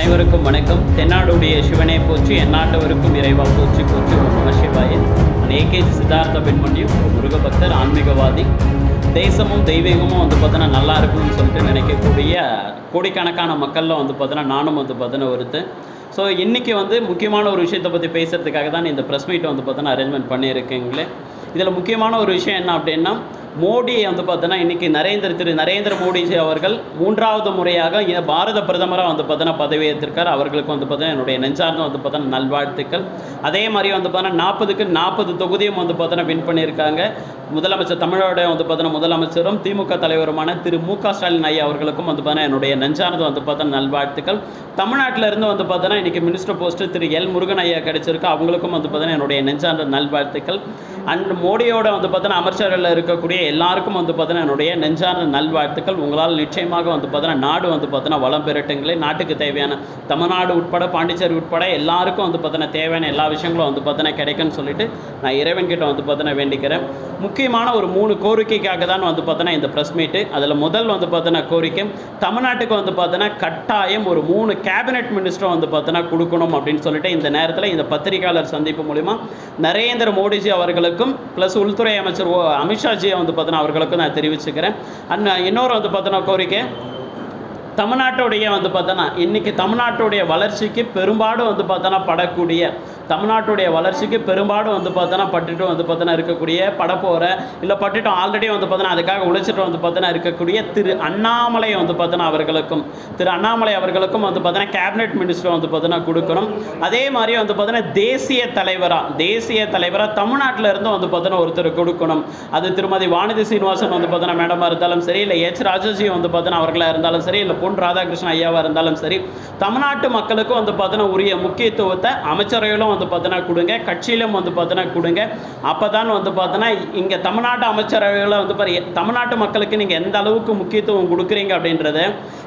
அனைவருக்கும் வணக்கம். தென்னாடுடைய சிவனே போச்சு எந்நாட்டவருக்கும் இறைவா போச்சு போச்சு ஓம் நம சிவாய. நான் ஏகேஜி சித்தார்த்த பெண்மணியும் ஒரு முருக பக்தர் ஆன்மீகவாதி. தேசமும் தெய்வீகமும் வந்து பார்த்தோன்னா நல்லா இருக்கும்னு சொல்லிட்டு நினைக்கக்கூடிய கோடிக்கணக்கான மக்களில் வந்து பார்த்தோன்னா நானும் வந்து பார்த்தோன்னா ஒருத்தன். ஸோ இன்றைக்கி வந்து முக்கியமான ஒரு விஷயத்தை பற்றி பேசுகிறதுக்காக தான் இந்த ப்ரெஸ் மீட்டை வந்து பார்த்தோன்னா அரேஞ்ச்மெண்ட் பண்ணியிருக்கீங்களே. இதில் முக்கியமான ஒரு விஷயம் என்ன அப்படின்னா மோடியை வந்து பார்த்தோன்னா இன்றைக்கி நரேந்திர திரு நரேந்திர மோடிஜி அவர்கள் மூன்றாவது முறையாக பாரத பிரதமராக வந்து பார்த்தோன்னா பதவியேற்றிருக்கார் அவர்களுக்கு வந்து பார்த்தோன்னா என்னுடைய நெஞ்சார்ந்த வந்து பார்த்தோன்னா நல்வாழ்த்துக்கள் அதே மாதிரி வந்து பார்த்தோன்னா நாற்பதுக்கு நாற்பது தொகுதியும் வந்து பார்த்தோன்னா வின் பண்ணியிருக்காங்க முதலமைச்சர் தமிழோட வந்து பார்த்தோன்னா முதலமைச்சரும் திமுக தலைவருமான திரு மு க ஸ்டாலின் ஐயா அவர்களுக்கும் வந்து பார்த்தோன்னா என்னுடைய நெஞ்சார்ந்த வந்து பார்த்தோன்னா நல்வாழ்த்துக்கள் தமிழ்நாட்டில் இருந்து வந்து பார்த்தோன்னா இன்றைக்கி minister post Thiru L Murugan ஐயா கிடைச்சிருக்கு அவங்களுக்கும் வந்து பார்த்தோன்னா என்னுடைய நெஞ்சார்ந்த நல்வாழ்த்துக்கள் அண்ட் மோடியோட வந்து பார்த்தோன்னா அமைச்சர்களில் இருக்கக்கூடிய எல்லாருக்கும் வந்து பார்த்தீங்கன்னா என்னுடைய நெஞ்சான நல்வாழ்த்துக்கள் உங்களால் நிச்சயமாக வந்து பார்த்தீங்கன்னா நாடு வந்து பார்த்தீங்கன்னா வளம் பெறட்டுங்களே நாட்டுக்கு தேவையான தமிழ்நாடு உட்பட பாண்டிச்சேரி உட்பட எல்லாருக்கும் வந்து பார்த்தீங்கன்னா தேவையான எல்லா விஷயங்களும் வந்து பார்த்தீங்கன்னா கிடைக்குன்னு சொல்லிட்டு நான் இறைவன் கிட்ட வந்து பார்த்தீங்கன்னா வேண்டிக்கிறேன் முக்கியமான ஒரு மூணு கோரிக்கைக்காக தான் வந்து பார்த்தீங்கன்னா இந்த ப்ரெஸ் மீட்டு அதில் முதல் வந்து பார்த்தீங்கன்னா கோரிக்கை தமிழ்நாட்டுக்கு வந்து பார்த்தீங்கன்னா கட்டாயம் ஒரு மூணு கேபினெட் மினிஸ்டர் வந்து பார்த்தீங்கன்னா கொடுக்கணும் அப்படின்னு சொல்லிட்டு இந்த நேரத்தில் இந்த பத்திரிகையாளர் சந்திப்பு மூலிமா நரேந்திர மோடிஜி அவர்களுக்கும் ப்ளஸ் உள்துறை அமைச்சர் ஓ வந்து வந்து பார்த்தோன்னா அவர்களுக்கும் நான் தெரிவிச்சுக்கிறேன். அண்ட் இன்னொரு வந்து பார்த்தோன்னா கோரிக்கை தமிழ்நாட்டுடைய வந்து பார்த்தோன்னா இன்றைக்கி தமிழ்நாட்டுடைய வளர்ச்சிக்கு பெரும்பாடு வந்து பார்த்தோன்னா படக்கூடிய தமிழ்நாட்டுடைய வளர்ச்சிக்கு பெரும்பாலும் வந்து பார்த்தோன்னா பட்டுட்டும் வந்து பார்த்தோன்னா இருக்கக்கூடிய படப்போகிற இல்லை பட்டுட்டும் ஆல்ரெடி வந்து பார்த்தோன்னா அதுக்காக உழைச்சிட்டு வந்து பார்த்தோன்னா இருக்கக்கூடிய திரு அண்ணாமலை வந்து பார்த்தோன்னா அவர்களுக்கும் திரு அண்ணாமலை அவர்களுக்கும் வந்து பார்த்தோன்னா கேபினெட் மினிஸ்டர் வந்து பார்த்தோன்னா கொடுக்கணும் அதே மாதிரி வந்து பார்த்தோன்னா தேசிய தலைவராக தேசிய தலைவராக தமிழ்நாட்டில் இருந்து வந்து பார்த்தோன்னா ஒருத்தர் கொடுக்கணும் அது திருமதி வானதி சீனிவாசன் வந்து பார்த்தோன்னா மேடமாக இருந்தாலும் சரி இல்லை எச் ராஜாஜி வந்து பார்த்தோன்னா அவர்களாக இருந்தாலும் சரி இல்லை பொன் ராதாகிருஷ்ணன் ஐயாவாக இருந்தாலும் சரி தமிழ்நாட்டு மக்களுக்கும் வந்து பார்த்தோன்னா உரிய முக்கியத்துவத்தை அமைச்சரவையிலும் வந்து பார்த்தோன்னா கொடுங்க கட்சியிலும் வந்து பார்த்தோன்னா கொடுங்க அப்போ தான் வந்து பார்த்தோன்னா இங்கே தமிழ்நாட்டு அமைச்சரவையில் வந்து பாரு தமிழ்நாட்டு மக்களுக்கு நீங்கள் எந்த அளவுக்கு முக்கியத்துவம் கொடுக்குறீங்க அப்படின்றத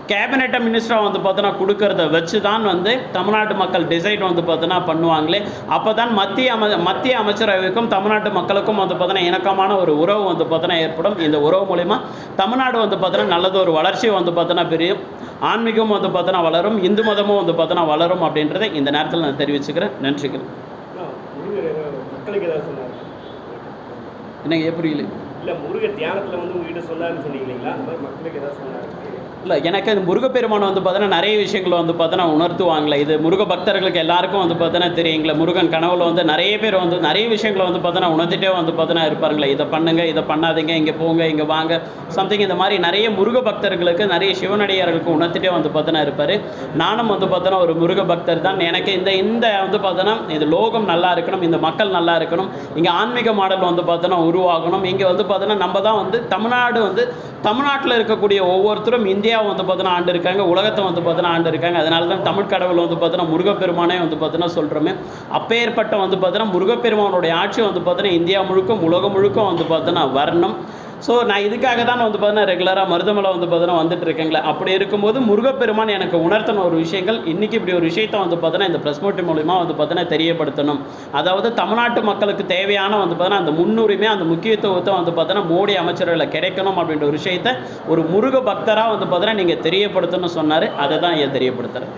கேபினெட்டை மினிஸ்டராக வந்து பார்த்தோன்னா கொடுக்கறத வச்சு தான் வந்து தமிழ்நாட்டு மக்கள் டிசைட் வந்து பார்த்தோன்னா பண்ணுவாங்களே அப்போ தான் மத்திய அம மத்திய அமைச்சரவைக்கும் தமிழ்நாட்டு மக்களுக்கும் வந்து பார்த்தோன்னா இணக்கமான ஒரு உறவு வந்து பார்த்தோன்னா ஏற்படும் இந்த உறவு மூலிமா தமிழ்நாடு வந்து பார்த்தோன்னா நல்லது ஒரு வளர்ச்சி வந்து பார்த்தோன்னா பெரியும் ஆன்மீகம் வந்து பார்த்தோன்னா வளரும் இந்து மதமும் வந்து பார்த்தோன்னா வளரும் அப்படின்றத இந்த நேரத்தில் நான் தெரிவிச்சுக்கிறேன் நன்றி ஏதோ மக்களுக்கு ஏதாவது சொன்னார். என்னங்க புரியல? இல்லை முருகர் தியானத்தில் வந்து உங்ககிட்ட சொன்னாருன்னு சொன்னீங்க இல்லைங்களா? அந்த மாதிரி மக்களுக்கு ஏதாவது சொன்னார். இல்லை எனக்கு அது முருகப்பெருமான் வந்து பார்த்தோன்னா நிறைய விஷயங்களை வந்து பார்த்தோன்னா உணர்த்துவாங்களே. இது முருக பக்தர்களுக்கு எல்லாருக்கும் வந்து பார்த்தோன்னா தெரியுங்களே. முருகன் கனவுல வந்து நிறைய பேர் வந்து நிறைய விஷயங்களை வந்து பார்த்தோன்னா உணர்த்திட்டே வந்து பார்த்தோன்னா இருப்பாருங்களே. இதை பண்ணுங்க இதை பண்ணாதீங்க இங்கே போங்க இங்கே வாங்க. சம்திங் இந்த மாதிரி நிறைய முருக பக்தர்களுக்கு நிறைய சிவனடியார்களுக்கு உணர்த்திட்டே வந்து பார்த்தோன்னா இருப்பார். நானும் வந்து பார்த்தோன்னா ஒரு முருக பக்தர் தான். எனக்கு இந்த இந்த வந்து பார்த்தோன்னா இந்த லோகம் நல்லா இருக்கணும் இந்த மக்கள் நல்லா இருக்கணும் இங்கே ஆன்மீக மாடல் வந்து பார்த்தோன்னா உருவாகணும். இங்கே வந்து பார்த்தோன்னா நம்ம தான் வந்து தமிழ்நாடு வந்து தமிழ்நாட்டில் இருக்கக்கூடிய ஒவ்வொருத்தரும் இந்தியாவை வந்து பார்த்தோன்னா ஆண்டு இருக்காங்க உலகத்தை வந்து பார்த்தோன்னா ஆண்டு இருக்காங்க. அதனால தான் தமிழ் கடவுள் வந்து பார்த்தோன்னா முருகப்பெருமானே வந்து பார்த்தோன்னா சொல்கிறோமே அப்பேற்பட்ட வந்து பார்த்தோன்னா முருகப்பெருமானுடைய ஆட்சி வந்து பார்த்தோன்னா இந்தியா முழுக்க உலகம் முழுக்க வந்து பார்த்தோன்னா வரணும். ஸோ நான் இதுக்காக தான் வந்து பார்த்தீங்கன்னா ரெகுலராக மருதமலை வந்து பார்த்தீங்கன்னா வந்துட்டு இருக்கேங்களே அப்படி இருக்கும்போது முருகப்பெருமான் எனக்கு உணர்த்தின ஒரு விஷயங்கள் இன்றைக்கி இப்படி ஒரு விஷயத்தை வந்து பார்த்தீங்கன்னா இந்த ப்ரெஸ் மீட் மூலிமா வந்து பார்த்தீங்கன்னா தெரியப்படுத்தணும். அதாவது தமிழ்நாட்டு மக்களுக்கு தேவையான வந்து பார்த்தீங்கன்னா அந்த முன்னுரிமை அந்த முக்கியத்துவத்தை வந்து பார்த்தீங்கன்னா மோடி அமைச்சர்களில் கிடைக்கணும் அப்படின்ற ஒரு விஷயத்தை ஒரு முருக பக்தராக வந்து பார்த்தீங்கன்னா நீங்கள் தெரியப்படுத்தணும்னு சொன்னார். அதை தான் ஏன் தெரியப்படுத்துகிறேன்